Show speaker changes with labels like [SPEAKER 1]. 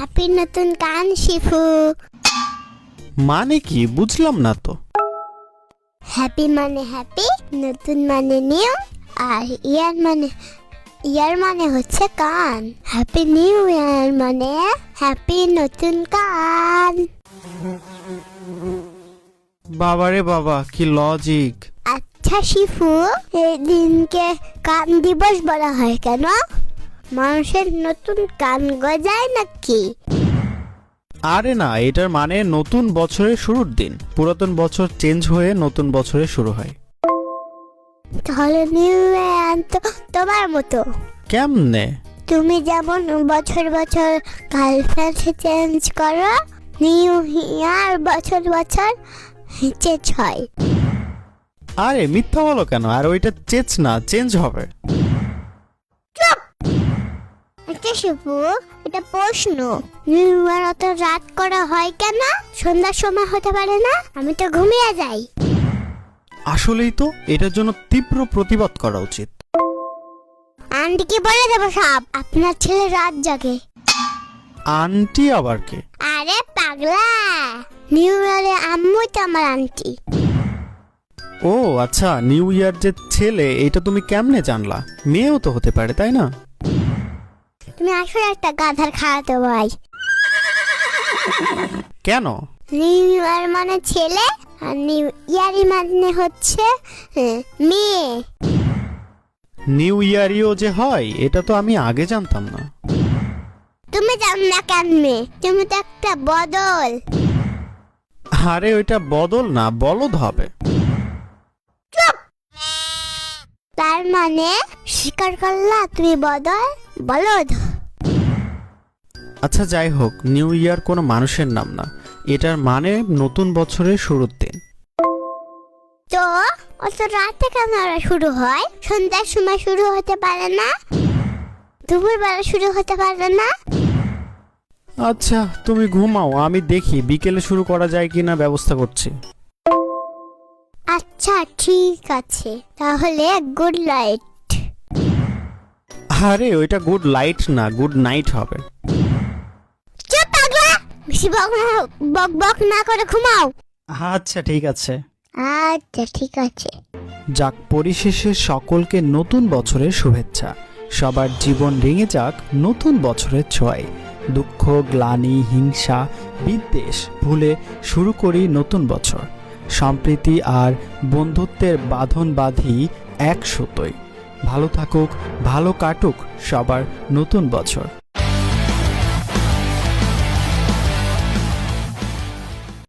[SPEAKER 1] Happy নতুন কান Shifu.
[SPEAKER 2] মানে কি? বুঝলাম না তো।
[SPEAKER 1] হ্যাপি মানে হ্যাপি নতুন মানে নিউ আর ইয়ার মানে ইয়ার মানে হচ্ছে কান হ্যাপি নিউ ইয়ার মানে হ্যাপি নতুন কান
[SPEAKER 2] বাবারে বাবা কি লজিক
[SPEAKER 1] আচ্ছা শিফু এই দিনকে কান দিবস বলা হয় কেন? মানুষের নতুন কান গজায় নাকি?
[SPEAKER 2] আরে না এটার মানে নতুন বছরের শুরুর দিন। পুরাতন বছর চেঞ্জ হয়ে নতুন বছরে শুরু হয়।
[SPEAKER 1] তাহলে নিউ ইয়ার তো তোমার মতো।
[SPEAKER 2] কেমনে?
[SPEAKER 1] তুমি যেমন বছর বছর গার্লফ্রেন্ড চেঞ্জ করো নিউ ইয়ার বছর বছর চেঞ্জ হয়।
[SPEAKER 2] আরে মিথ্যা বলো কেন? আর ওইটা চেঞ্জ না চেঞ্জ হবে।
[SPEAKER 1] আচ্ছা শিবু এটা প্রশ্ন। অত রাত করা হয় কেন? সন্ধ্যার সময় হতে পারে না? আমি তো ঘুমিয়ে যাই।
[SPEAKER 2] আসলেই তো এটার জন্য তীব্র প্রতিবাদ করা উচিত।
[SPEAKER 1] আন্টিকে বলে দেবো সব? আপনার ছেলে রাত জাগে।
[SPEAKER 2] আন্টি আবার কে?
[SPEAKER 1] আরে পাগলা! নিউ ইয়ারে আম্মুই তো আমার আন্টি।
[SPEAKER 2] ও আচ্ছা নিউ ইয়ার যে ছেলে এটা তুমি কেমনে জানলা? মেয়েও তো হতে পারে তাই না?
[SPEAKER 1] তুমি আসলে একটা গাধার খাওয়াতে ভাই।
[SPEAKER 2] কেন?
[SPEAKER 1] নিউ ইয়ার মানে ছেলে আর নিউ ইয়ারই মানে হচ্ছে হ্যাঁ, মেয়ে।
[SPEAKER 2] নিউ ইয়ারিও যে হয় এটা তো আমি আগে জানতাম না।
[SPEAKER 1] তুমি জানো না কেন মেয়ে? তুমি তো একটা বদল।
[SPEAKER 2] আরে ওইটা বদল না বলদ হবে।
[SPEAKER 1] তার মানে স্বীকার করলা তুমি বদল? বলদ
[SPEAKER 2] আচ্ছা যাই হোক নিউ ইয়ার কোনো মানুষের নাম না। এটার মানে নতুন বছরের শুরুর দিন।
[SPEAKER 1] তো অত রাতে কেন ওরা শুরু হয়? সন্ধ্যার সময় শুরু হতে পারে না? দুপুরবেলা শুরু হতে পারে না?
[SPEAKER 2] আচ্ছা তুমি ঘুমাও আমি দেখি বিকেলে শুরু করা যায় কিনা ব্যবস্থা করছি।
[SPEAKER 1] আচ্ছা ঠিক আছে। তাহলে গুড নাইট।
[SPEAKER 2] আরে ওইটা গুড লাইট না গুড নাইট হবে।
[SPEAKER 1] বেশি বক না বক বক না করে ঘুমাও।
[SPEAKER 2] আচ্ছা ঠিক আছে।
[SPEAKER 1] আচ্ছা ঠিক আছে।
[SPEAKER 2] যাক পরিশেষে সকলকে নতুন বছরের শুভেচ্ছা। সবার জীবন রেঙে যাক নতুন বছরের ছোঁয়ায়। দুঃখ গ্লানি হিংসা বিদ্বেষ ভুলে শুরু করি নতুন বছর। সম্প্রীতি আর বন্ধুত্বের বাঁধন বাঁধি এক সুতোয়। ভালো থাকুক ভালো কাটুক সবার নতুন বছর।